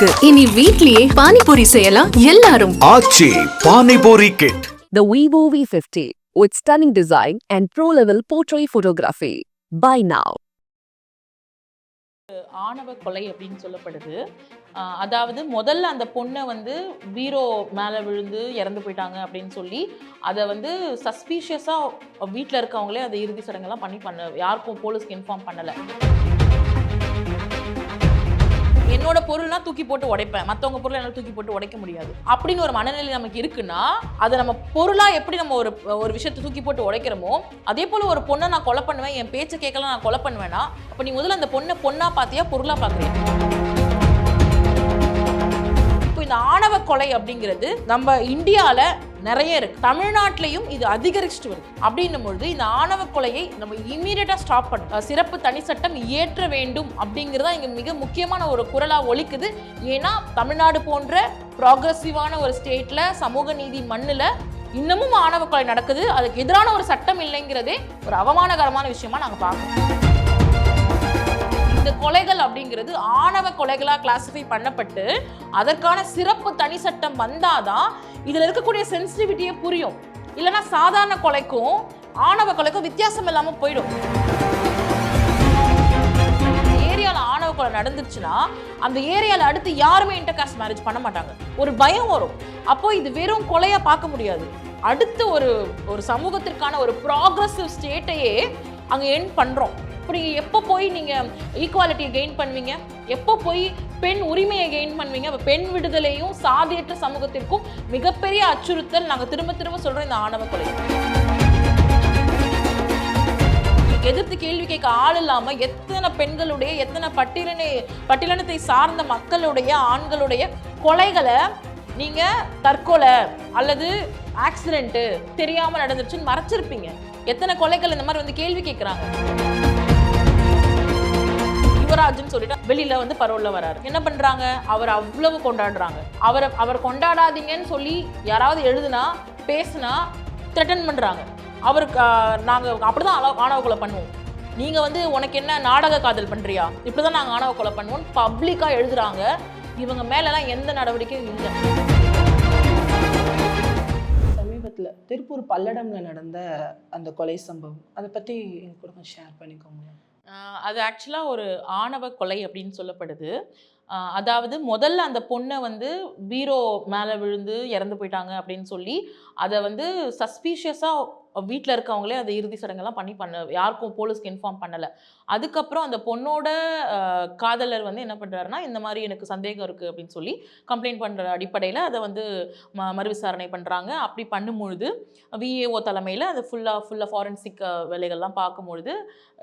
இருக்கு. இனி வீட்லயே பானிபூரி செய்யலாம். எல்லாரும். Aachi panipuri kit The Vivo V50 with stunning design and pro-level portrait photography. Buy now. ஆணவ கொலை அப்படின்னு சொல்லப்படுது. அதாவது முதல்ல அந்த பொண்ணை வந்து பீரோ மேலே விழுந்து இறந்து போயிட்டாங்க அப்படின்னு சொல்லி அதை வந்து சஸ்பீஷியஸாக வீட்டில் இருக்கவங்களே அதை இறுதி சடங்கெல்லாம் பண்ணி பண்ண யாருக்கும் போலீஸ்க்கு இன்ஃபார்ம் பண்ணலை. என்னோட பொருள்னா தூக்கி போட்டு உடைப்பேன். மற்றவங்க பொருளை என்னால் தூக்கி போட்டு உடைக்க முடியாது. அப்படின்னு ஒரு மனநிலை நமக்கு இருக்குன்னா அதை நம்ம பொருளாக எப்படி நம்ம ஒரு ஒரு விஷயத்தை தூக்கி போட்டு உடைக்கிறோமோ அதே போல் ஒரு பொண்ணை நான் கொலை பண்ணுவேன் என் பேச்சை கேட்கலாம் நான் கொலை பண்ணுவேன்னா அப்போ நீ முதல்ல அந்த பொண்ணை பொண்ணாக பார்த்தியா பொருளாக பார்க்குறியா? இந்த ஆணவ கொலை அப்படிங்கிறது நம்ம இந்தியாவில் நிறைய இருக்கு. தமிழ்நாட்டிலையும் இது அதிகரிச்சுட்டு வருது. அப்படின்னும் பொழுது இந்த ஆணவ கொலையை நம்ம இமீடியட்டா ஸ்டாப் பண்ணணும். சிறப்பு தனி சட்டம் இயற்ற வேண்டும் அப்படிங்கிறதா இங்க மிக முக்கியமான ஒரு குரலா ஒலிக்குது. ஏன்னா தமிழ்நாடு போன்ற ப்ராக்ரஸிவான ஒரு ஸ்டேட்ல சமூக நீதி மண்ணில் இன்னமும் ஆணவ கொலை நடக்குது. அதுக்கு எதிரான ஒரு சட்டம் இல்லைங்கிறதே ஒரு அவமானகரமான விஷயமா நாங்கள் பார்க்குறோம். இந்த கொலைகள் அப்படிங்கிறது ஆணவ கொலைகளாக கிளாசிஃபை பண்ணப்பட்டு அதற்கான சிறப்பு தனி சட்டம் வந்தாதான் இதில் இருக்கக்கூடிய சென்சிட்டிவிட்டியே புரியும். இல்லைன்னா சாதாரண கொலைக்கும் ஆணவ கொலைக்கும் வித்தியாசம் இல்லாமல் போயிடும். ஆணவ கொலை நடந்துருச்சுன்னா அந்த ஏரியால அடுத்து யாருமே இன்டர்காஸ்ட் மேரேஜ் பண்ண மாட்டாங்க. ஒரு பயம் வரும். அப்போ இது வெறும் கொலையா பார்க்க முடியாது. அடுத்து ஒரு ஒரு சமூகத்திற்கான ஒரு ப்ராக்ரஸிவ் ஸ்டேட்டையே அங்க என் பண்றோம். இப்படி எப்போ போய் நீங்கள் ஈக்குவாலிட்டியை கெயின் பண்ணுவீங்க? எப்போ போய் பெண் உரிமையை கெயின் பண்ணுவீங்க? அப்போ பெண் விடுதலையும் சாதியற்ற சமூகத்திற்கும் மிகப்பெரிய அச்சுறுத்தல் நாங்கள் திரும்ப திரும்ப சொல்கிறோம் இந்த ஆணவ கொலை. எதிர்த்து கேள்வி கேட்க ஆள் இல்லாமல் எத்தனை பெண்களுடைய எத்தனை பட்டியலினை பட்டியலினத்தை சார்ந்த மக்களுடைய ஆண்களுடைய கொலைகளை நீங்கள் தற்கொலை அல்லது ஆக்சிடென்ட்டு தெரியாமல் நடந்துருச்சுன்னு மறைச்சிருப்பீங்க. எத்தனை கொலைகள் இந்த மாதிரி வந்து கேள்வி கேட்குறாங்க? யுவராஜ்னு சொல்லிட்டு வெளியில வந்து பரோல்ல வராரு. என்ன பண்றாங்க? அவர் அவ்வளவு கொண்டாடுறாங்க. அவரை அவர் கொண்டாடாதீங்கன்னு சொல்லி யாராவது எழுதுனா பேசுனா த்ரெட்டன் பண்றாங்க. அவருக்கு நாங்கள் நாங்க அப்படிதான் அளவு- ஆணவ கொலை பண்ணுவோம். நீங்க வந்து உனக்கு என்ன நாடக காதல் பண்றியா? இப்படிதான் நாங்க ஆணவ கொலை பண்ணுவோம் பப்ளிக்கா எழுதுறாங்க. இவங்க மேலலாம் எந்த நடவடிக்கையும் இல்லை. சமீபத்தில் திருப்பூர் பல்லடம்ல நடந்த அந்த கொலை சம்பவம் அதை பற்றி எங்க கூட ஷேர் பண்ணிக்கோங்க. அது ஆக்சுவலாக ஒரு ஆணவ கொலை அப்படின்னு சொல்லப்படுது. அதாவது முதல்ல அந்த பொண்ணை வந்து பீரோ மேலே விழுந்து இறந்து போயிட்டாங்க அப்படின்னு சொல்லி அதை வந்து சஸ்பீஷியஸாக வீட்டில் இருக்கவங்களே அதை இறுதி சடங்கெல்லாம் பண்ணி பண்ண யாருக்கும் போலீஸ்க்கு இன்ஃபார்ம் பண்ணலை. அதுக்கப்புறம் அந்த பொண்ணோட காதலர் வந்து என்ன பண்ணுறாருன்னா இந்த மாதிரி எனக்கு சந்தேகம் இருக்குது அப்படின்னு சொல்லி கம்ப்ளைண்ட் பண்ணுற அடிப்படையில் அதை வந்து ம மறு விசாரணை பண்ணுறாங்க அப்படி பண்ணும்பொழுது விஏஓ தலைமையில் அது ஃபுல்லாக ஃபுல்லாக ஃபாரன்சிக் வேலைகள்லாம் பார்க்கும்பொழுது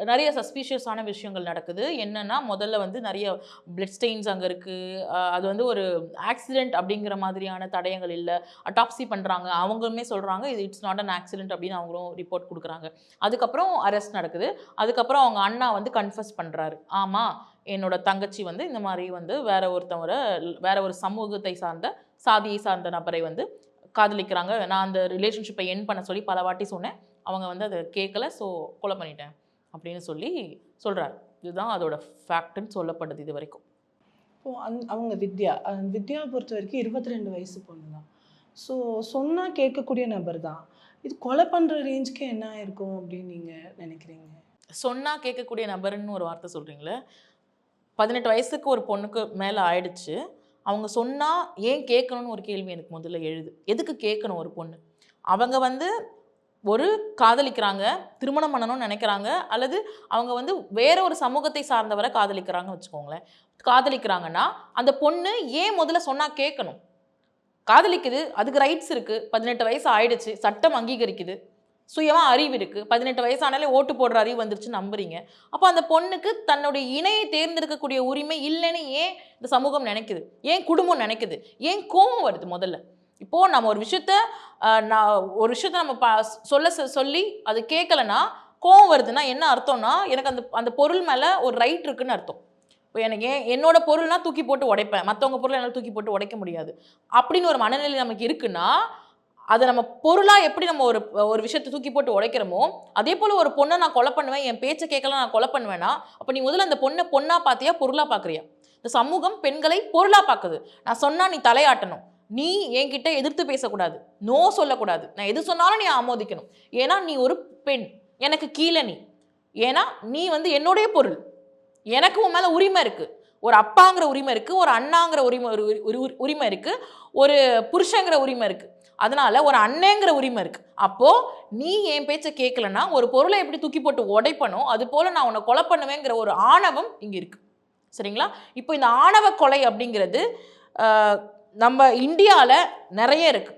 நிறைய சஸ்பீஷியஸான விஷயங்கள் நடக்குது. என்னன்னா முதல்ல வந்து நிறைய பிளட் ஸ்டெயின்ஸ் அங்கே இருக்குது அது வந்து ஒரு ஆக்சிடென்ட் அப்படிங்கிற மாதிரியான தடயங்கள் இல்லை. அட்டாப்சி பண்ணுறாங்க அவங்களுமே சொல்கிறாங்க இது இட்ஸ் நாட் அன் ஆக்சிடென்ட் அப்படின்னு அவங்களும் ரிப்போர்ட் கொடுக்குறாங்க. அதுக்கப்புறம் அரெஸ்ட் நடக்குது. அதுக்கப்புறம் அவங்க அண்ணா வந்து கன்ஃபஸ் பண்ணுறாரு ஆமாம் என்னோட தங்கச்சி வந்து இந்த மாதிரி வந்து வேற ஒருத்தவரை வேற ஒரு சமூகத்தை சார்ந்த சாதியை சார்ந்த நபரை வந்து காதலிக்கிறாங்க. நான் அந்த ரிலேஷன்ஷிப்பை என் பண்ண சொல்லி பல வாட்டி சொன்னேன். அவங்க வந்து அதை கேட்கல ஸோ கொலை பண்ணிட்டேன் அப்படின்னு சொல்லி சொல்கிறார் இதுதான் அதோட ஃபேக்ட்னு சொல்லப்படுது இது வரைக்கும். இப்போ அந் அவங்க வித்யா வித்யாவை பொறுத்த வரைக்கும் இருபத்தி ரெண்டு வயசு பொண்ணு தான் ஸோ சொன்னால் கேட்கக்கூடிய நபர் தான் இது கொலை பண்ணுற ரேஞ்சுக்கு என்ன ஆயிருக்கும் அப்படின்னு நீங்கள் நினைக்கிறீங்க? சொன்னால் கேட்கக்கூடிய நபர்னு ஒரு வார்த்தை சொல்கிறீங்களே பதினெட்டு வயசுக்கு ஒரு பொண்ணுக்கு மேலே ஆயிடுச்சு. அவங்க சொன்னால் ஏன் கேட்கணும்னு ஒரு கேள்வி எனக்கு முதல்ல எழுது. எதுக்கு கேட்கணும் ஒரு பொண்ணு? அவங்க வந்து ஒரு காதலிக்கிறாங்க திருமணம் பண்ணணும்னு நினைக்கிறாங்க அல்லது அவங்க வந்து வேற ஒரு சமூகத்தை சார்ந்தவரை காதலிக்கிறாங்கன்னு வச்சுக்கோங்களேன். காதலிக்கிறாங்கன்னா அந்த பொண்ணு ஏன் முதல்ல சொன்னால் கேட்கணும்? காதலிக்குது அதுக்கு ரைட்ஸ் இருக்குது பதினெட்டு வயசு ஆயிடுச்சு சட்டம் அங்கீகரிக்குது. சுயமாக அறிவு இருக்குது பதினெட்டு வயசானாலே ஓட்டு போடுற அறிவு வந்துருச்சு நம்புறீங்க. அப்போ அந்த பொண்ணுக்கு தன்னுடைய இணையை தேர்ந்தெடுக்கக்கூடிய உரிமை இல்லைன்னு ஏன் இந்த சமூகம் நினைக்குது? ஏன் குடும்பம் நினைக்குது? ஏன் கோபம் வருது முதல்ல? இப்போது நம்ம ஒரு விஷயத்த நான் ஒரு விஷயத்த நம்ம ப சொல்ல சொல்லி அது கேட்கலன்னா கோபம் வருதுன்னா என்ன அர்த்தம்னா எனக்கு அந்த அந்த பொருள் மேலே ஒரு ரைட் இருக்குன்னு அர்த்தம். இப்போ எனக்கு ஏன் என்னோட பொருள்னா தூக்கி போட்டு உடைப்பேன். மற்றவங்க பொருளை என்னால் தூக்கி போட்டு உடைக்க முடியாது. அப்படின்னு ஒரு மனநிலை நமக்கு இருக்குன்னா அதை நம்ம பொருளாக எப்படி நம்ம ஒரு ஒரு விஷயத்தை தூக்கி போட்டு உடைக்கிறோமோ அதே போல் ஒரு பொண்ணை நான் கொலை பண்ணுவேன் என் பேச்சை கேட்கலாம் நான் கொலை பண்ணுவேன்னா அப்போ நீ முதல்ல அந்த பொண்ணை பொண்ணாக பார்த்தியா பொருளாக பார்க்குறியா? இந்த சமூகம் பெண்களை பொருளாக பார்க்குது. நான் சொன்னால் நீ தலையாட்டணும். நீ என்கிட்ட எதிர்த்து பேசக்கூடாது. நோ சொல்லக்கூடாது. நான் எது சொன்னாலும் நீ ஆமோதிக்கணும். ஏன்னா நீ ஒரு பெண். எனக்கு கீழே நீ. ஏன்னா நீ வந்து என்னுடைய பொருள். எனக்கு உன் மேலே உரிமை இருக்குது ஒரு அப்பாங்கிற உரிமை இருக்குது ஒரு அண்ணாங்கிற உரிமை ஒரு உரி- உரிமை இருக்குது ஒரு புருஷங்கிற உரிமை இருக்குது அதனால் ஒரு அண்ணேங்கிற உரிமை இருக்குது அப்போது நீ என் பேச்சை கேட்கலன்னா ஒரு பொருளை எப்படி தூக்கி போட்டு உடைப்பனோ அது போல் நான் உன்னை கொலை பண்ணுவேங்கிற ஒரு ஆணவம் இங்கே இருக்குது சரிங்களா? இப்போ இந்த ஆணவ கொலை அப்படிங்கிறது நம்ம இந்தியாவில் நிறைய இருக்குது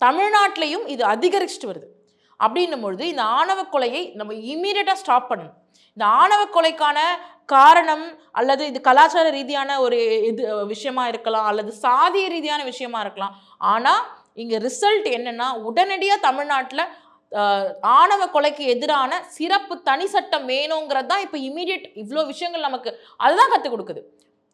தமிழ்நாட்டிலையும் இது அதிகரிச்சுட்டு வருது. அப்படின்னும் பொழுது இந்த ஆணவ கொலையை நம்ம இம்மீடியட்டாக ஸ்டாப் பண்ணணும். இந்த ஆணவ கொலைக்கான காரணம் அல்லது இது கலாச்சார ரீதியான ஒரு இது விஷயமா இருக்கலாம் அல்லது சாதிய ரீதியான விஷயமா இருக்கலாம். ஆனால் இங்கே ரிசல்ட் என்னன்னா உடனடியாக தமிழ்நாட்டில் ஆணவ கொலைக்கு எதிரான சிறப்பு தனி சட்டம் வேணுங்கிறது தான் இப்போ இமீடியட் இவ்வளோ விஷயங்கள் நமக்கு அதுதான் கற்றுக் கொடுக்குது.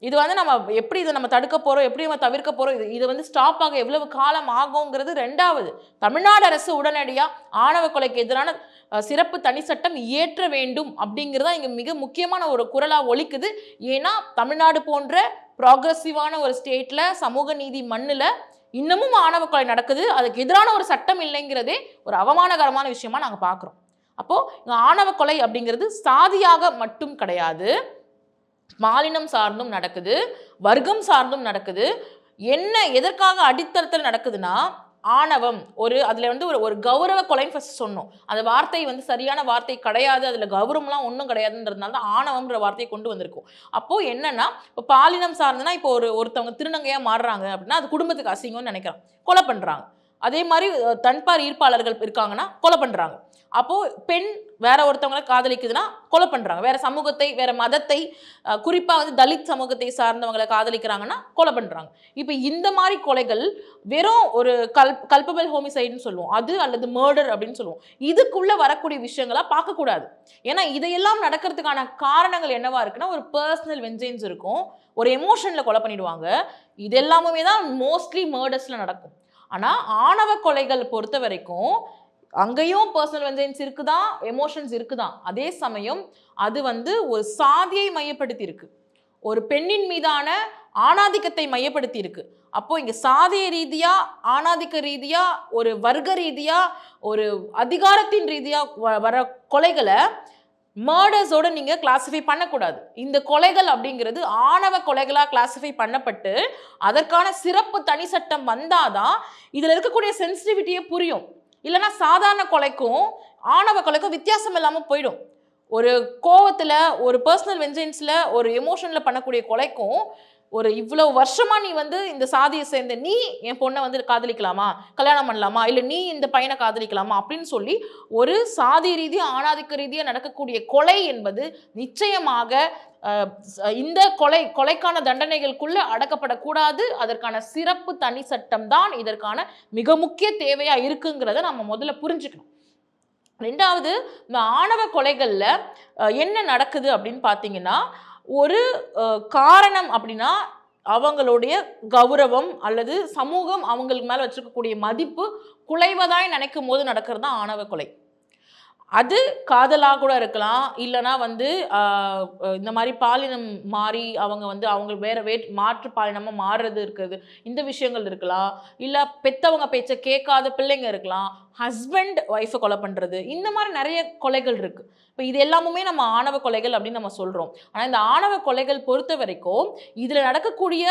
இது வந்து நம்ம எப்படி இதை நம்ம தடுக்க போகிறோம் எப்படி நம்ம தவிர்க்க போகிறோம் இது இது வந்து ஸ்டாப் ஆக எவ்வளவு காலம் ஆகுங்கிறது ரெண்டாவது. தமிழ்நாடு அரசு உடனடியாக ஆணவ கொலைக்கு எதிரான சிறப்பு தனி சட்டம் இயற்ற வேண்டும் அப்படிங்கிறது தான் இங்கே மிக முக்கியமான ஒரு குரலாக ஒழிக்குது ஏன்னா தமிழ்நாடு போன்ற ப்ராக்ரஸிவான ஒரு ஸ்டேட்டில் சமூக நீதி மண்ணில் இன்னமும் ஆணவ கொலை நடக்குது. அதுக்கு எதிரான ஒரு சட்டம் இல்லைங்கிறதே ஒரு அவமானகரமான விஷயமா நாங்கள் பார்க்குறோம் அப்போது இங்கே ஆணவ கொலை அப்படிங்கிறது சாதியாக மட்டும் கிடையாது. மாலினம் சார்ந்தும் நடக்குது. வர்க்கம் சார்ந்தும் நடக்குது. என்ன எதற்காக அடித்தளத்தில் நடக்குதுன்னா ஆணவம் ஒரு அதில் வந்து ஒரு ஒரு கௌரவ கொலைன்னு ஃபஸ்ட் சொன்னோம். அந்த வார்த்தை வந்து சரியான வார்த்தை கிடையாது அதில் கௌரவம்லாம் ஒன்றும் கிடையாதுன்றதுனால தான் ஆணவம்ன்ற வார்த்தையை கொண்டு வந்திருக்கோம். அப்போது என்னென்னா இப்போ பாலினம் சார்ந்துனா இப்போ ஒரு ஒருத்தவங்க திருநங்கையாக மாறுறாங்க அப்படின்னா அது குடும்பத்துக்கு அசிங்கம்னு நினைக்கிறான் கொலை பண்ணுறாங்க அதே மாதிரி தன்பார் ஈர்ப்பாளர்கள் இருக்காங்கன்னா கொலை பண்ணுறாங்க அப்போது பெண் வேற ஒருத்தவங்களை காதலிக்குதுன்னா கொலை பண்ணுறாங்க வேற சமூகத்தை வேற மதத்தை குறிப்பாக வந்து தலித் சமூகத்தை சார்ந்தவங்களை காதலிக்கிறாங்கன்னா கொலை பண்ணுறாங்க இப்போ இந்த மாதிரி கொலைகள் வெறும் ஒரு கல் கல்பபிள் ஹோமிசைடுன்னு சொல்லுவோம். அது அல்லது மர்டர் அப்படின்னு சொல்லுவோம். இதுக்குள்ளே வரக்கூடிய விஷயங்களாக பார்க்கக்கூடாது. ஏன்னா இதையெல்லாம் நடக்கிறதுக்கான காரணங்கள் என்னவா இருக்குன்னா ஒரு பர்சனல் வெஞ்சைன்ஸ் இருக்கும். ஒரு எமோஷனில் கொலை பண்ணிடுவாங்க. இது எல்லாமே தான் மோஸ்ட்லி மர்டர்ஸில் நடக்கும். ஆனால் ஆணவ கொலைகள் பொறுத்த வரைக்கும் அங்கேயும் பர்சனல் வெஞ்சன்ஸ் இருக்குதான் எமோஷன்ஸ் இருக்குதான் அதே சமயம் அது வந்து ஒரு சாதியை மையப்படுத்தி இருக்கு ஒரு பெண்ணின் மீதான ஆணாதிக்கத்தை மையப்படுத்தி இருக்கு அப்போ இங்க சாதிய ரீதியா ஆணாதிக்க ரீதியா ஒரு வர்க்க ரீதியா ஒரு அதிகாரத்தின் ரீதியா வ- வர கொலைகளை மர்டர்ஸோட நீங்கள் கிளாஸிஃபை பண்ணக்கூடாது. இந்த கொலைகள் அப்படிங்கிறது ஆணவ கொலைகளாக கிளாஸிஃபை பண்ணப்பட்டு அதற்கான சிறப்பு தனி சட்டம் வந்தாதான் இதில் இருக்கக்கூடிய சென்சிட்டிவிட்டியே புரியும். இல்லைன்னா சாதாரண கொலைக்கும் ஆணவ கொலைக்கும் வித்தியாசம் இல்லாமல் போயிடும். ஒரு கோவத்தில் ஒரு பர்சனல் வெஞ்சன்ஸில் ஒரு எமோஷனில் பண்ணக்கூடிய கொலைக்கும் ஒரு இவ்வளோ வருஷமாக நீ வந்து இந்த சாதியை சேர்ந்த நீ என் பொண்ணை வந்து காதலிக்கலாமா? கல்யாணம் பண்ணலாமா? இல்லை நீ இந்த பையனை காதலிக்கலாமா? அப்படின்னு சொல்லி ஒரு சாதி ரீதியாக ஆணாதிக்க ரீதியாக நடக்கக்கூடிய கொலை என்பது நிச்சயமாக இந்த கொலை கொலைக்கான தண்டனைகளுக்குள்ள அடக்கப்படக்கூடாது. அதற்கான சிறப்பு தனி சட்டம் தான் இதற்கான மிக முக்கிய தேவையாக இருக்குங்கிறத நம்ம முதல்ல புரிஞ்சுக்கணும். ரெண்டாவது இந்த ஆணவ கொலைகளில் என்ன நடக்குது அப்படின்னு பார்த்தீங்கன்னா ஒரு காரணம் அப்படின்னா அவங்களுடைய கௌரவம் அல்லது சமூகம் அவங்களுக்கு மேலே வச்சுருக்கக்கூடிய மதிப்பு குலைவதாய் நினைக்கும் போது நடக்கிறது தான் ஆணவ கொலை. அது காதலாக கூட இருக்கலாம். இல்லைனா வந்து இந்த மாதிரி பாலினம் மாறி அவங்க வந்து அவங்க வேற வே மாற்று பாலினமாக மாறுறது இருக்கிறது இந்த விஷயங்கள் இருக்கலாம். இல்லை பெத்தவங்க பேச்சை கேட்காத பிள்ளைங்க இருக்கலாம். ஹஸ்பண்ட் ஒய்ஃபை கொலை பண்ணுறது இந்த மாதிரி நிறைய கொலைகள் இருக்குது இப்போ இது எல்லாமுமே நம்ம ஆணவ கொலைகள் அப்படின்னு நம்ம சொல்கிறோம் ஆனால் இந்த ஆணவ கொலைகள் பொறுத்த வரைக்கும் இதில் நடக்கக்கூடிய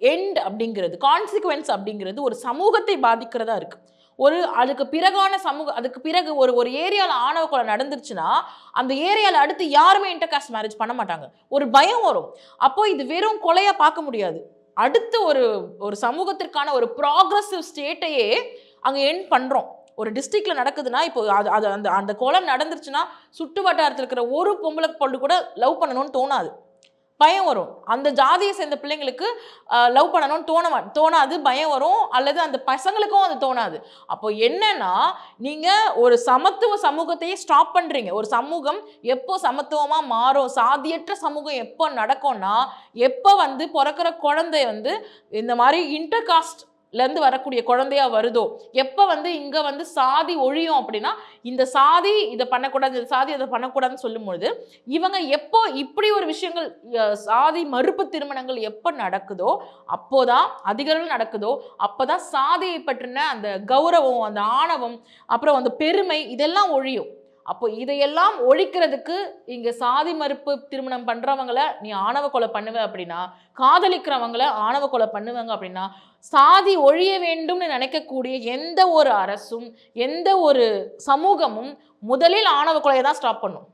எண்ட் அப்படிங்கிறது கான்சிக்வன்ஸ் அப்படிங்கிறது ஒரு சமூகத்தை பாதிக்கிறதா இருக்குது ஒரு அதுக்கு பிறகான சமூக அதுக்கு பிறகு ஒரு ஒரு ஏரியாவில் ஆணவ கொலை நடந்துருச்சுன்னா அந்த ஏரியாவில் அடுத்து யாருமே இன்டர்காஸ்ட் மேரேஜ் பண்ண மாட்டாங்க. ஒரு பயம் வரும். அப்போ இது வெறும் கொலையாக பார்க்க முடியாது. அடுத்து ஒரு ஒரு சமூகத்திற்கான ஒரு ப்ராக்ரஸிவ் ஸ்டேட்டையே அங்கே என் பண்ணுறோம் ஒரு டிஸ்ட்ரிக்ட்ல நடக்குதுன்னா இப்போ அது அது அந்த அந்த கொலை நடந்துருச்சுன்னா சுற்று வட்டாரத்தில் இருக்கிற ஒரு பொம்பளை பொண்ணு கூட லவ் பண்ணணும்னு தோணாது. பயம் வரும். அந்த ஜாதியை சேர்ந்த பிள்ளைங்களுக்கு லவ் பண்ணணும்னு தோண தோணாது பயம் வரும். அல்லது அந்த பசங்களுக்கும் அது தோணாது. அப்போ என்னன்னா நீங்கள் ஒரு சமத்துவ சமூகத்தையே ஸ்டாப் பண்ணுறீங்க ஒரு சமூகம் எப்போ சமத்துவமாக மாறும் சாதியற்ற சமூகம் எப்போ நடக்கும்னா எப்போ வந்து பிறக்கிற குழந்தை வந்து இந்த மாதிரி இன்டர் லேருந்து இருந்து வரக்கூடிய குழந்தையா வருதோ? எப்போ வந்து இங்க வந்து சாதி ஒழியும் அப்படின்னா இந்த சாதி இதை பண்ணக்கூடாது இந்த சாதி அதை பண்ணக்கூடாதுன்னு சொல்லும்பொழுது இவங்க எப்போ இப்படி ஒரு விஷயங்கள் சாதி மறுப்பு திருமணங்கள் எப்போ நடக்குதோ அப்போதான் அதிகாரம் நடக்குதோ அப்போதான் சாதியை பற்றின அந்த கௌரவம் அந்த ஆணவம் அப்புறம் அந்த பெருமை இதெல்லாம் ஒழியும். அப்போ இதையெல்லாம் ஒழிக்கிறதுக்கு இங்கே சாதி மறுப்பு திருமணம் பண்ணுறவங்கள நீ ஆணவ கொலை பண்ணுவ அப்படின்னா காதலிக்கிறவங்கள ஆணவ கொலை பண்ணுவாங்க அப்படின்னா சாதி ஒழிய வேண்டும்னு நினைக்கக்கூடிய எந்த ஒரு அரசும் எந்த ஒரு சமூகமும் முதலில் ஆணவ கொலையை தான் ஸ்டாப் பண்ணும்.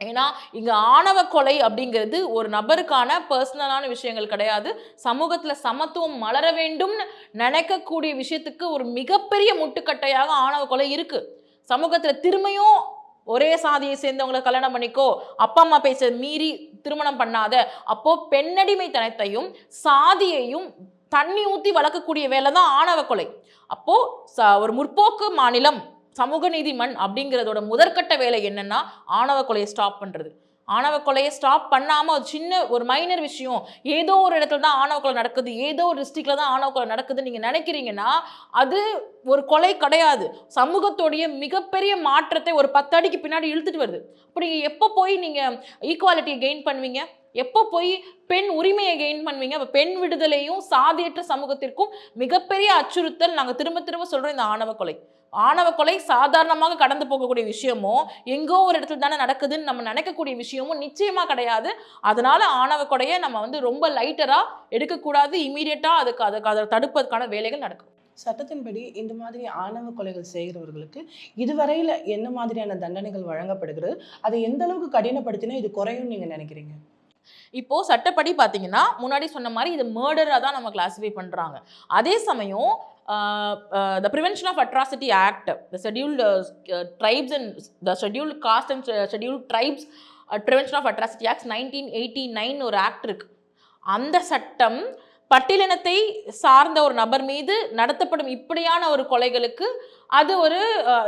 ஏன்னா இங்கே ஆணவ கொலை அப்படிங்கிறது ஒரு நபருக்கான பர்சனலான விஷயங்கள் கிடையாது. சமூகத்தில் சமத்துவம் மலர வேண்டும்னு நினைக்கக்கூடிய விஷயத்துக்கு ஒரு மிகப்பெரிய முட்டுக்கட்டையாக ஆணவ கொலை இருக்குது சமூகத்தில் திரும்பியும் ஒரே சாதியை சேர்ந்தவங்களை கல்யாணம் பண்ணிக்கோ. அப்பா அம்மா பேச மீறி திருமணம் பண்ணாத. அப்போ பெண்ணடிமைத்தனத்தையும் சாதியையும் தண்ணி ஊத்தி வளர்க்கக்கூடிய வேலை தான் ஆணவ கொலை. அப்போ ஒரு முற்போக்கு மாநிலம் சமூக நீதி மண் அப்படிங்கிறதோட முதற்கட்ட வேலை என்னன்னா ஆணவ கொலையை ஸ்டாப் பண்றது. ஆணவ கொலையை ஸ்டாப் பண்ணாமல் ஒரு சின்ன ஒரு மைனர் விஷயம். ஏதோ ஒரு இடத்துல தான் ஆணவ கொலை நடக்குது. ஏதோ ஒரு டிஸ்ட்ரிக்டில் தான் ஆணவ கொலை நடக்குதுன்னு நீங்கள் நினைக்கிறீங்கன்னா அது ஒரு கொலை கிடையாது. சமூகத்தோடைய மிகப்பெரிய மாற்றத்தை ஒரு பத்தடிக்கு பின்னாடி இழுத்துட்டு வருது. அப்போ நீங்கள் எப்போ போய் நீங்கள் ஈக்குவாலிட்டியை கெயின் பண்ணுவீங்க? எப்போ போய் பெண் உரிமையை கெயின் பண்ணுவீங்க? அப்போ பெண் விடுதலையும் சாதியற்ற சமூகத்திற்கும் மிகப்பெரிய அச்சுறுத்தல் நாங்கள் திரும்ப திரும்ப சொல்கிறோம் இந்த ஆணவ கொலை. ஆணவ கொலை சாதாரணமாக கடந்து போகக்கூடிய விஷயமோ எங்கோ ஒரு இடத்துல தானே நடக்குதுன்னு நம்ம நினைக்கக்கூடிய விஷயமும் நிச்சயமா கிடையாது. அதனால ஆணவ கொலையை நம்ம வந்து ரொம்ப லைட்டரா எடுக்கக்கூடாது இமீடியட்டா அதுக்கு அதுக்கு அதை தடுப்பதற்கான வேலைகள் நடக்கும். சட்டத்தின்படி இந்த மாதிரி ஆணவ கொலைகள் செய்கிறவர்களுக்கு இதுவரையில என்ன மாதிரியான தண்டனைகள் வழங்கப்படுகிறது? அதை எந்த அளவுக்கு கடினப்படுத்தினா இது குறையும் நீங்க நினைக்கிறீங்க? இப்போ சட்டப்படி பார்த்தீங்கன்னா முன்னாடி சொன்ன மாதிரி இது மர்டராக தான் நம்ம கிளாஸிஃபை பண்ணுறாங்க அதே சமயம் the prevention of atrocity act the scheduled tribes and the scheduled caste and scheduled tribes prevention of atrocity act nineteen eighty nine ஒரு ஆக்ட் இருக்கு. அந்த சட்டம் பட்டியலினத்தை சார்ந்த ஒரு நபர் மீது நடத்தப்படும் இப்படியான ஒரு கொலைகளுக்கு அது ஒரு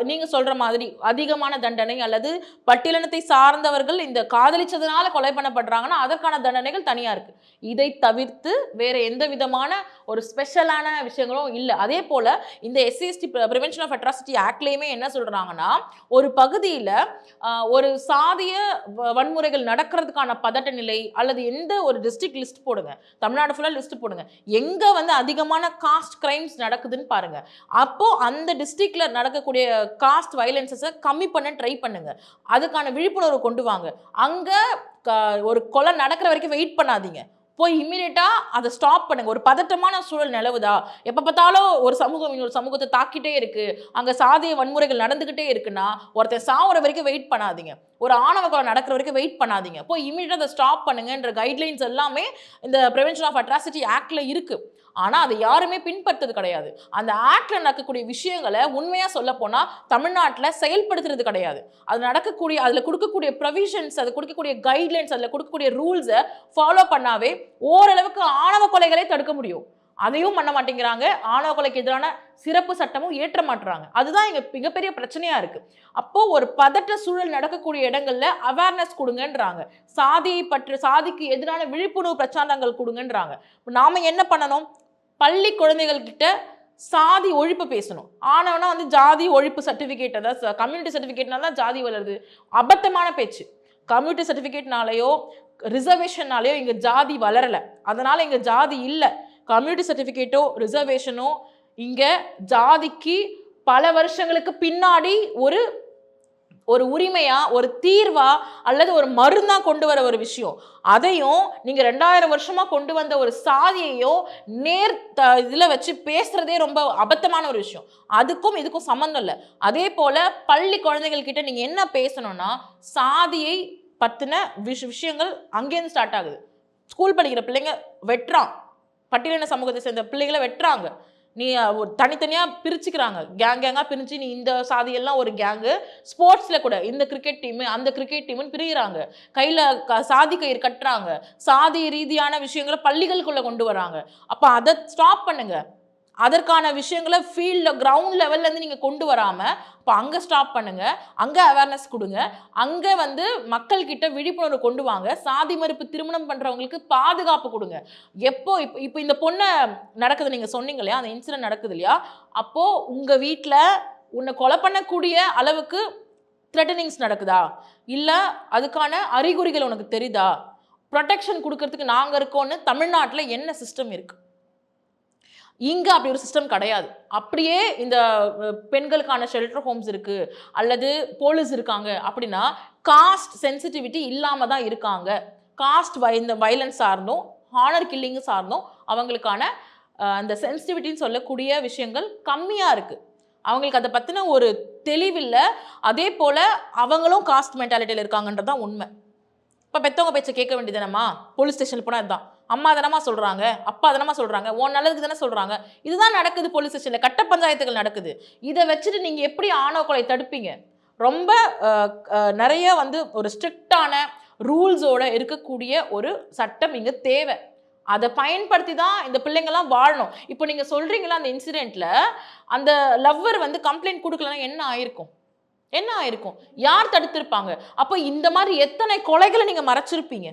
நீங்கள் சொல்கிற மாதிரி அதிகமான தண்டனை அல்லது பட்டியலினத்தை சார்ந்தவர்கள் இந்த காதலிச்சதுனால கொலை பண்ணப்படுறாங்கன்னா அதற்கான தண்டனைகள் தனியாக இருக்குது இதை தவிர்த்து வேறு எந்த விதமான ஒரு ஸ்பெஷலான விஷயங்களும் இல்லை. அதே போல் இந்த SC ST prevention of atrocity ஆக்ட்லேயுமே என்ன சொல்கிறாங்கன்னா ஒரு பகுதியில் ஒரு சாதிய வ- வன்முறைகள் நடக்கிறதுக்கான பதட்ட நிலை அல்லது எந்த ஒரு டிஸ்ட்ரிக்ட் லிஸ்ட் போடுங்க. தமிழ்நாடு ஃபுல்லாக லிஸ்ட் போடுங்க. எங்கே வந்து அதிகமான காஸ்ட் கிரைம்ஸ் நடக்குதுன்னு பாருங்கள் அப்போது அந்த டிஸ்ட்ரிக்ட்ல நடக்கக்கூடிய காஸ்ட் வயலன்சஸை கம்மி பண்ண ட்ரை பண்ணுங்க. அதுக்கான விழிப்புணர்வு கொண்டு வாங்க. அங்கே க- ஒரு கொலை நடக்கிற வரைக்கும் வெயிட் பண்ணாதீங்க. போய் இம்மீடியட்டாக அதை ஸ்டாப் பண்ணுங்கள் ஒரு பதட்டமான சூழல் நிலவுதா? எப்போ பார்த்தாலும் ஒரு சமூகம் இன்னொரு சமூகத்தை தாக்கிட்டே இருக்குது அங்கே சாதிய வன்முறைகள் நடந்துக்கிட்டே இருக்குன்னா ஒருத்தன் சாவுற வரைக்கும் வெயிட் பண்ணாதீங்க. ஒரு ஆணவ கொலை நடக்கிற வரைக்கும் வெயிட் பண்ணாதீங்க. போய் இம்மீடியட்டாக அதை ஸ்டாப் பண்ணுங்கன்ற கைட்லைன்ஸ் எல்லாமே இந்த ப்ரிவென்ஷன் ஆஃப் அட்ராசிட்டி ஆக்டில் இருக்குது ஆனால் அதை யாருமே பின்பற்றது கிடையாது. அந்த ஆக்டில் நடக்கக்கூடிய விஷயங்களை உண்மையாக சொல்ல போனால் தமிழ்நாட்டில் செயல்படுத்துறது கிடையாது. அது நடக்கக்கூடிய அதில் கொடுக்கக்கூடிய ப்ரொவிஷன்ஸ் அது கொடுக்கக்கூடிய கைட்லைன்ஸ் அதில் கொடுக்கக்கூடிய ரூல்ஸை ஃபாலோ பண்ணாவே ஓரளவுக்கு ஆணவ கொலைகளை தடுக்க முடியும். அதையும் பண்ண மாட்டேங்கிறாங்க. ஆணவ கொலைக்கு எதிரான சிறப்பு சட்டமும் ஏற்ற மாட்டுறாங்க அதுதான் எங்கள் மிகப்பெரிய பிரச்சனையாக இருக்குது அப்போது ஒரு பதட்ட சூழல் நடக்கக்கூடிய இடங்களில் அவேர்னஸ் கொடுங்கன்றாங்க. சாதியை பற்றி சாதிக்கு எதிரான விழிப்புணர்வு பிரச்சாரங்கள் கொடுங்கன்றாங்க. நாம் என்ன பண்ணணும்? பள்ளி குழந்தைகள் கிட்ட சாதி ஒழிப்பு பேசணும். ஆனவனா வந்து ஜாதி ஒழிப்பு சர்டிஃபிகேட் அதாவது கம்யூனிட்டி சர்டிஃபிகேட்னால தான் ஜாதி வளருது. அபத்தமான பேச்சு. கம்யூனிட்டி சர்டிஃபிகேட்னாலேயோ ரிசர்வேஷன்னாலேயோ இங்கே ஜாதி வளரல. அதனால் இங்கே ஜாதி இல்லை. கம்யூனிட்டி சர்டிஃபிகேட்டோ ரிசர்வேஷனோ இங்கே ஜாதிக்கு பல வருஷங்களுக்கு பின்னாடி ஒரு ஒரு உரிமையா ஒரு தீர்வா அல்லது ஒரு மருந்தா கொண்டு வர ஒரு விஷயம். அதையும் நீங்க ரெண்டாயிரம் வருஷமா கொண்டு வந்த ஒரு சாதியையும் நேர் இதில் வச்சு பேசுறதே ரொம்ப அபத்தமான ஒரு விஷயம். அதுக்கும் இதுக்கும் சம்மந்தம் இல்லை. அதே போல பள்ளி குழந்தைகள் கிட்ட நீங்க என்ன பேசணும்னா சாதியை பத்தின விஷ விஷயங்கள் அங்கேருந்து ஸ்டார்ட் ஆகுது. ஸ்கூல் படிக்கிற பிள்ளைங்க வெட்டுறான். பட்டியலின சமூகத்தை சேர்ந்த பிள்ளைகளை வெட்டுறாங்க. நீ ஒரு தனித்தனியாக பிரிச்சுக்கிறாங்க. கேங் கேங்காக பிரிஞ்சு நீ இந்த சாதியெல்லாம் ஒரு கேங்கு ஸ்போர்ட்ஸில் கூட இந்த கிரிக்கெட் டீமு அந்த கிரிக்கெட் டீம்னு பிரிகிறாங்க கையில் க சாதி கயிறு கட்டுறாங்க. சாதி ரீதியான விஷயங்களை பள்ளிகளுக்குள்ளே கொண்டு வராங்க. அப்போ அதை ஸ்டாப் பண்ணுங்கள் அதற்கான விஷயங்களை ஃபீல்டில் கிரவுண்ட் லெவல்லேருந்து நீங்கள் கொண்டு வராமல் இப்போ அங்கே ஸ்டாப் பண்ணுங்கள் அங்கே அவேர்னஸ் கொடுங்க. அங்கே வந்து மக்கள்கிட்ட விழிப்புணர்வு கொண்டு வாங்க. சாதி மறுப்பு திருமணம் பண்ணுறவங்களுக்கு பாதுகாப்பு கொடுங்க. எப்போ இப்போ இப்போ இந்த பொண்ணை நடக்குது நீங்கள் சொன்னீங்க இல்லையா? அந்த இன்சிடென்ட் நடக்குது இல்லையா? அப்போது உங்கள் வீட்டில் உன்னை கொலை பண்ணக்கூடிய அளவுக்கு த்ரெட்டனிங்ஸ் நடக்குதா? இல்லை அதுக்கான அறிகுறிகள் உனக்கு தெரியுதா? ப்ரொடெக்ஷன் கொடுக்கறதுக்கு நாங்கள் இருக்கோன்னு தமிழ்நாட்டில் என்ன சிஸ்டம் இருக்குது இங்கே அப்படி ஒரு சிஸ்டம் கிடையாது. அப்படியே இந்த பெண்களுக்கான ஷெல்டர் ஹோம்ஸ் இருக்குது அல்லது போலீஸ் இருக்காங்க அப்படின்னா காஸ்ட் சென்சிட்டிவிட்டி இல்லாமல் தான் இருக்காங்க. காஸ்ட் வை இந்த வைலன்ஸ் சார்ந்தும் ஹானர் கில்லிங்கு சார்ந்தும் அவங்களுக்கான அந்த சென்சிட்டிவிட்டின்னு சொல்லக்கூடிய விஷயங்கள் கம்மியாக இருக்குது அவங்களுக்கு அதை பற்றின ஒரு தெளிவில்லை. அதே போல் அவங்களும் காஸ்ட் மென்டாலிட்டியில் இருக்காங்கன்றது தான் உண்மை. இப்போ பெற்றவங்க பேச்சை கேட்க வேண்டியதுனம்மா போலீஸ் ஸ்டேஷனில் போனால் அதுதான் அம்மா தானமா சொல்கிறாங்க அப்பா தானமா சொல்கிறாங்க உன் நல்லதுக்கு தானே சொல்கிறாங்க இதுதான் நடக்குது போலீஸ் ஸ்டேஷனில் கட்ட பஞ்சாயத்துகள் நடக்குது. இதை வச்சுட்டு நீங்கள் எப்படி ஆணவ கொலை தடுப்பீங்க? ரொம்ப நிறைய வந்து ஒரு ஸ்ட்ரிக்டான ரூல்ஸோட இருக்கக்கூடிய ஒரு சட்டம் இங்கே தேவை. அதை பயன்படுத்தி தான் இந்த பிள்ளைங்கள்லாம் வாழணும். இப்போ நீங்கள் சொல்கிறீங்களா அந்த இன்சிடெண்ட்டில் அந்த லவ்வர் வந்து கம்ப்ளைண்ட் கொடுக்கலன்னா என்ன ஆயிருக்கும்? என்ன ஆயிருக்கும்? யார் தடுத்திருப்பாங்க? அப்போ இந்த மாதிரி எத்தனை கொலைகளை நீங்கள் மறைச்சிருப்பீங்க?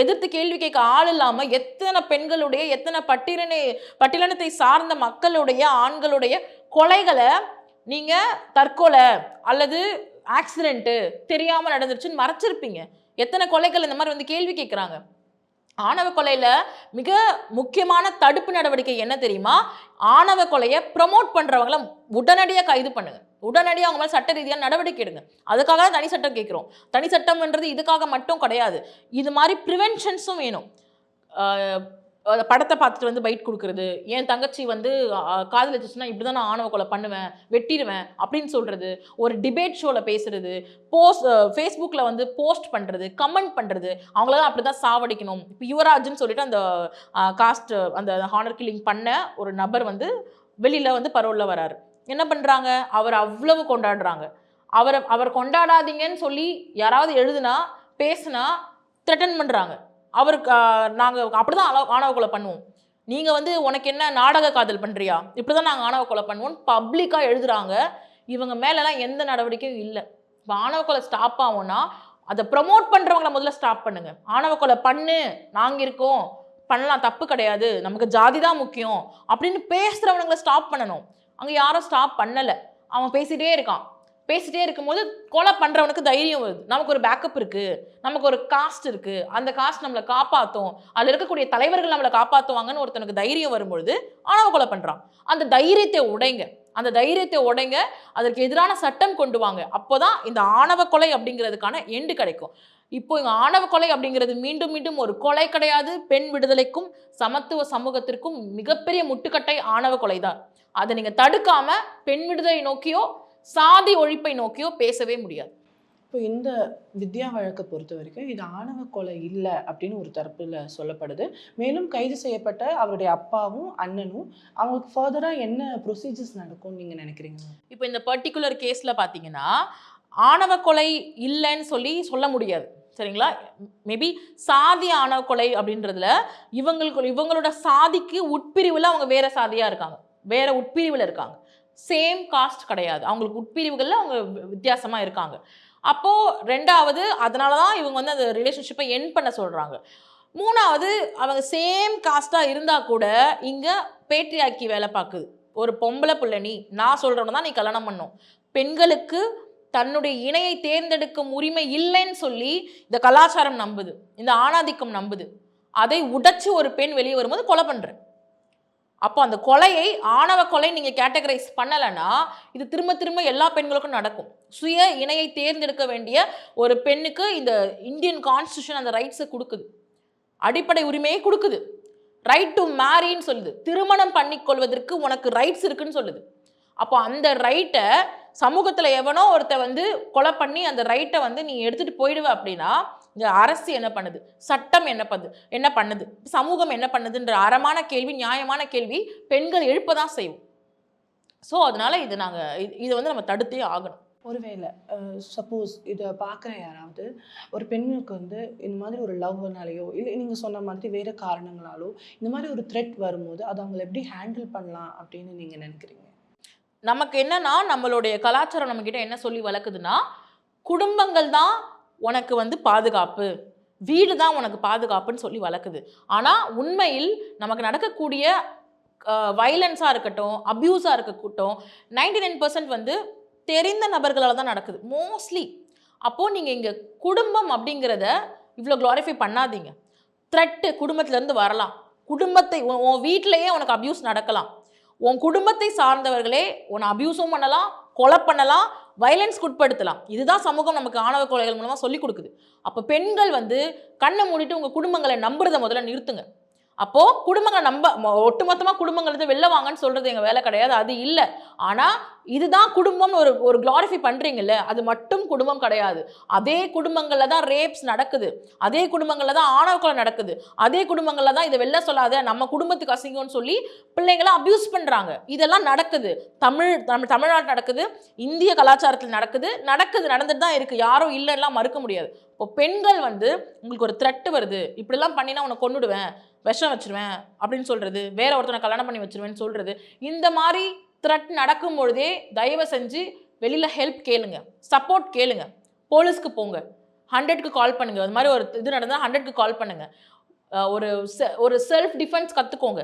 எதிர்த்து கேள்வி கேட்க ஆள் இல்லாமல் எத்தனை பெண்களுடைய எத்தனை பட்டியலினை பட்டியலினத்தை சார்ந்த மக்களுடைய ஆண்களுடைய கொலைகளை நீங்கள் தற்கொலை அல்லது ஆக்சிடென்ட்டு தெரியாமல் நடந்துருச்சுன்னு மறைச்சிருப்பீங்க. எத்தனை கொலைகள் இந்த மாதிரி வந்து கேள்வி கேட்குறாங்க. ஆணவ கொலையில் மிக முக்கியமான தடுப்பு நடவடிக்கை என்ன தெரியுமா? ஆணவ கொலையை ப்ரமோட் பண்ணுறவங்கள உடனடியாக கைது பண்ணுங்கள் உடனடியாக அவங்க மேலே சட்ட ரீதியாக நடவடிக்கை எடுங்க. அதுக்காக தான் தனி சட்டம் கேட்குறோம். தனி சட்டம்ன்றது இதுக்காக மட்டும் கிடையாது. இது மாதிரி ப்ரிவென்ஷன்ஸும் வேணும். அந்த படத்தை பார்த்துட்டு வந்து பைட் கொடுக்குறது. என் தங்கச்சி வந்து காதலிச்சுன்னா இப்படி தான் நான் ஆணவ கொலை பண்ணுவேன் வெட்டிடுவேன் அப்படின்னு சொல்கிறது ஒரு டிபேட் ஷோவில் பேசுகிறது போஸ்ட் ஃபேஸ்புக்கில் வந்து போஸ்ட் பண்ணுறது கமெண்ட் பண்ணுறது அவங்களெல்லாம் அப்படி தான் சாவடிக்கணும். இப்போ யுவராஜ்னு சொல்லிட்டு அந்த காஸ்ட் அந்த ஹானர் கில்லிங் பண்ண ஒரு நபர் வந்து வெளியில் வந்து பரோலில் வராரு. என்ன பண்ணுறாங்க அவர் அவ்வளவு கொண்டாடுறாங்க. அவரை அவர் கொண்டாடாதீங்கன்னு சொல்லி யாராவது எழுதுனா பேசுனா த்ரெட்டன் பண்ணுறாங்க அவருக்கு நாங்கள் அப்படி தான் ஆணவ கொலை பண்ணுவோம். நீங்கள் வந்து உனக்கு என்ன நாடக காதல் பண்ணுறியா இப்படி தான் நாங்கள் ஆணவ கொலை பண்ணுவோம் பப்ளிக்காக எழுதுகிறாங்க இவங்க மேலெல்லாம் எந்த நடவடிக்கையும் இல்லை. இப்போ ஆணவ கொலை ஸ்டாப் ஆகும்னா அதை ப்ரமோட் பண்ணுறவங்கள முதல்ல ஸ்டாப் பண்ணுங்க. ஆணவ கொலை பண்ணு நாங்கள் இருக்கோம். பண்ணலாம் தப்பு கிடையாது. நமக்கு ஜாதி தான் முக்கியம். அப்படின்னு பேசுகிறவனுங்களை ஸ்டாப் பண்ணணும். அங்கே யாரும் ஸ்டாப் பண்ணலை. அவன் பேசிகிட்டே இருக்கான். பேசிட்டே இருக்கும்போது கொலை பண்ணுறவனுக்கு தைரியம் வருது. நமக்கு ஒரு பேக்கப் இருக்குது நமக்கு ஒரு காஸ்ட் இருக்குது அந்த காஸ்ட் நம்மளை காப்பாற்றும் அதில் இருக்கக்கூடிய தலைவர்கள் நம்மளை காப்பாற்றுவாங்கன்னு ஒருத்தனுக்கு தைரியம் வரும்பொழுது ஆணவ கொலை பண்ணுறான் அந்த தைரியத்தை உடைங்க. அந்த தைரியத்தை உடைங்க. அதற்கு எதிரான சட்டம் கொண்டு வாங்க. அப்போதான் இந்த ஆணவ கொலை அப்படிங்கிறதுக்கான எண்டு கிடைக்கும். இப்போ இங்கே ஆணவ கொலை அப்படிங்கிறது மீண்டும் மீண்டும் ஒரு கொலை கிடையாது. பெண் விடுதலைக்கும் சமத்துவ சமூகத்திற்கும் மிகப்பெரிய முட்டுக்கட்டை ஆணவ கொலை தான் அதை நீங்க தடுக்காம பெண் விடுதலை நோக்கியோ சாதி ஒழிப்பை நோக்கியோ பேசவே முடியாது. இப்போ இந்த வித்யா வழக்கை பொறுத்த வரைக்கும் இது ஆணவ கொலை இல்லை அப்படின்னு ஒரு தரப்புல சொல்லப்படுது. மேலும் கைது செய்யப்பட்ட அவருடைய அப்பாவும் அண்ணனும் அவங்களுக்கு ஃபர்தராக என்ன ப்ரொசீஜர்ஸ் நடக்கும்னு நீங்கள் நினைக்கிறீங்க? இப்போ இந்த பர்டிகுலர் கேஸில் பார்த்தீங்கன்னா ஆணவ கொலை இல்லைன்னு சொல்லி சொல்ல முடியாது. சரிங்களா? மேபி சாதி ஆணவ கொலை அப்படின்றதுல இவங்களுக்கு இவங்களோட சாதிக்கு உட்பிரிவில் அவங்க வேற சாதியாக இருக்காங்க. வேறு உட்பிரிவில் இருக்காங்க. சேம் காஸ்ட் கிடையாது. அவங்களுக்கு உட்பிரிவுகளில் அவங்க வித்தியாசமாக இருக்காங்க. அப்போது ரெண்டாவது அதனால தான் இவங்க வந்து அந்த ரிலேஷன்ஷிப்பை என் பண்ண சொல்கிறாங்க மூணாவது அவங்க சேம் காஸ்ட்டாக இருந்தால் கூட இங்கே பேட்ரியாக்கி வேலை பார்க்குது. ஒரு பொம்பளை பிள்ளை நீ நான் சொல்கிறவன தான் நீ கல்யாணம் பண்ணும். பெண்களுக்கு தன்னுடைய இணையை தேர்ந்தெடுக்கும் உரிமை இல்லைன்னு சொல்லி இந்த கலாச்சாரம் நம்புது. இந்த ஆணாதிக்கம் நம்புது. அதை உடைச்சு ஒரு பெண் வெளியே வரும்போது கொலை பண்ணுறேன் அப்போ அந்த கொலையை ஆணவ கொலை நீங்கள் கேட்டகரைஸ் பண்ணலைன்னா இது திரும்ப திரும்ப எல்லா பெண்களுக்கும் நடக்கும். சுய இணையை தேர்ந்தெடுக்க வேண்டிய ஒரு பெண்ணுக்கு இந்த இந்தியன் கான்ஸ்டியூஷன் அந்த ரைட்ஸை கொடுக்குது. அடிப்படை உரிமையை கொடுக்குது. ரைட் டு மேரின்னு சொல்லுது. திருமணம் பண்ணிக்கொள்வதற்கு உனக்கு ரைட்ஸ் இருக்குன்னு சொல்லுது. அப்போ அந்த ரைட்டை சமூகத்தில் எவனோ ஒருத்த வந்து கொலை பண்ணி அந்த ரைட்டை வந்து நீ எடுத்துகிட்டு போயிடுவ அப்படின்னா இந்த அரசு என்ன பண்ணுது? சட்டம் என்ன பண்ணுது என்ன பண்ணுது? சமூகம் என்ன பண்ணுதுன்ற அறமான கேள்வி நியாயமான கேள்வி பெண்கள் எழுப்ப தான் செய்வோம் ஸோ அதனால இது நாங்கள் இது வந்து நம்ம தடுத்தே ஆகணும். ஒருவேளை சப்போஸ் இதை பார்க்குற யாராவது ஒரு பெண்ணுக்கு வந்து இந்த மாதிரி ஒரு லவ்னாலேயோ இல்லை நீங்கள் சொன்ன மாதிரி வேறு காரணங்களாலோ இந்த மாதிரி ஒரு த்ரெட் வரும்போது அதை அவங்களை எப்படி ஹேண்டில் பண்ணலாம் அப்படின்னு நீங்கள் நினைக்கிறீங்க? நமக்கு என்னன்னா நம்மளுடைய கலாச்சாரம் நம்மக்கிட்ட என்ன சொல்லி வளர்க்குதுன்னா குடும்பங்கள் தான் உனக்கு வந்து பாதுகாப்பு. வீடு தான் உனக்கு பாதுகாப்புன்னு சொல்லி வளர்க்குது. ஆனால் உண்மையில் நமக்கு நடக்கக்கூடிய வைலன்ஸாக இருக்கட்டும் அப்யூஸாக இருக்கட்டும் நைன்டி நைன் பர்சன்ட் வந்து தெரிந்த நபர்களால் தான் நடக்குது. மோஸ்ட்லி அப்போது நீங்கள் இங்கே குடும்பம் அப்படிங்கிறத இவ்வளோ க்ளாரிஃபை பண்ணாதீங்க. த்ரெட்டு குடும்பத்திலேருந்து வரலாம். குடும்பத்தை உன் வீட்டிலையே உனக்கு அப்யூஸ் நடக்கலாம். உன் குடும்பத்தை சார்ந்தவர்களே உன்னை அப்யூஸும் பண்ணலாம் கொலை பண்ணலாம் வயலன்ஸ்க்கு உட்படுத்தலாம். இதுதான் சமூகம் நமக்கு ஆணவ கொலைகள் மூலமாக சொல்லிக் கொடுக்குது. அப்போ பெண்கள் வந்து கண்ணை மூடிட்டு உங்கள் குடும்பங்களை நம்புறதை முதல்ல நிறுத்துங்க. அப்போது குடும்பங்களை நம்ப மொ- குடும்பங்கள் வந்து வெளில வாங்கன்னு சொல்கிறது எங்கள் வேலை கிடையாது அது இல்லை. ஆனால் இதுதான் குடும்பம்னு ஒரு ஒரு க்ளாரிஃபை பண்ணுறீங்கல்ல அது மட்டும் குடும்பம் கிடையாது. அதே குடும்பங்களில் தான் ரேப்ஸ் நடக்குது. அதே குடும்பங்களில் தான் ஆணவ நடக்குது. அதே குடும்பங்களில் தான் இதை வெளில சொல்லாத நம்ம குடும்பத்துக்கு அசிங்கம்னு சொல்லி பிள்ளைங்களை அப்யூஸ் பண்ணுறாங்க இதெல்லாம் நடக்குது. தமிழ் தமிழ் தமிழ்நாடு நடக்குது. இந்திய கலாச்சாரத்தில் நடக்குது. நடக்குது நடந்துட்டு தான் இருக்குது யாரும் இல்லைன்னா மறுக்க முடியாது. இப்போ பெண்கள் வந்து உங்களுக்கு ஒரு த்ரெட்டு வருது. இப்படிலாம் பண்ணினா உன்னை கொண்டுடுவேன் விஷம் வச்சிருவேன் அப்படின்னு சொல்கிறது வேற ஒருத்தனை கல்யாணம் பண்ணி வச்சிருவேன்னு சொல்கிறது இந்த மாதிரி த்ரெட் நடக்கும் பொழுதே தயவு செஞ்சு வெளியில் ஹெல்ப் கேளுங்க சப்போர்ட் கேளுங்க. போலீஸ்க்கு போங்க. ஹண்ட்ரட்க்கு கால் பண்ணுங்க. அது மாதிரி ஒரு இது நடந்தால் ஹண்ட்ரட்க்கு கால் பண்ணுங்க. ஒரு செ ஒரு செல்ஃப் டிஃபென்ஸ் கற்றுக்கோங்க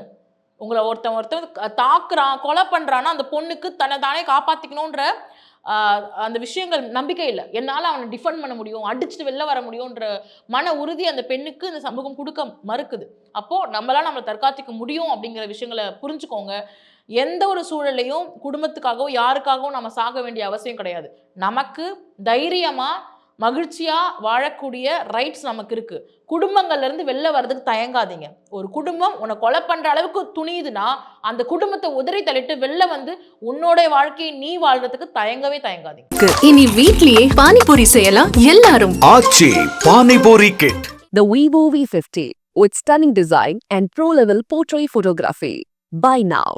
உங்களை ஒருத்தன் ஒருத்தன் தாக்குறான் கொலை பண்ணுறான்னா அந்த பொண்ணுக்கு தன்னை தானே காப்பாற்றிக்கணுன்ற அந்த விஷயங்கள் நம்பிக்கை இல்லை. என்னால் அவனை டிஃபெண்ட் பண்ண முடியும் அடிச்சுட்டு வெளில வர முடியும்ன்ற மன உறுதி அந்த பெண்ணுக்கு இந்த சமூகம் கொடுக்க மறுக்குது. அப்போது நம்மளால் நம்மளை தற்காத்துக்க முடியும் அப்படிங்கிற விஷயங்களை புரிஞ்சுக்கோங்க. எந்த ஒரு சூழலையும் குடும்பத்துக்காகவோ யாருக்காகவும் நம்ம சாக வேண்டிய அவசியம் கிடையாது. நமக்கு தைரியமாக மகிழ்ச்சியாக வாழக்கூடிய ரைட்ஸ் நமக்கு இருக்குது குடும்பங்கள்ல இருந்து வெளில வர்றதுக்கு தயங்காதீங்க. ஒரு குடும்பம் உன்னை கொலை பண்ணுற அளவுக்கு துணியுதுன்னா அந்த குடும்பத்தை உதறி தள்ளிட்டு வெளில வந்து உன்னோட வாழ்க்கையை நீ வாழ்றதுக்கு தயங்கவே தயங்காதீங்க. இனி வீட்லயே பானிபூரி செய்யலாம் எல்லாரும். Aachi panipuri kit The Vivo V50 with stunning design and pro-level portrait photography. Buy now.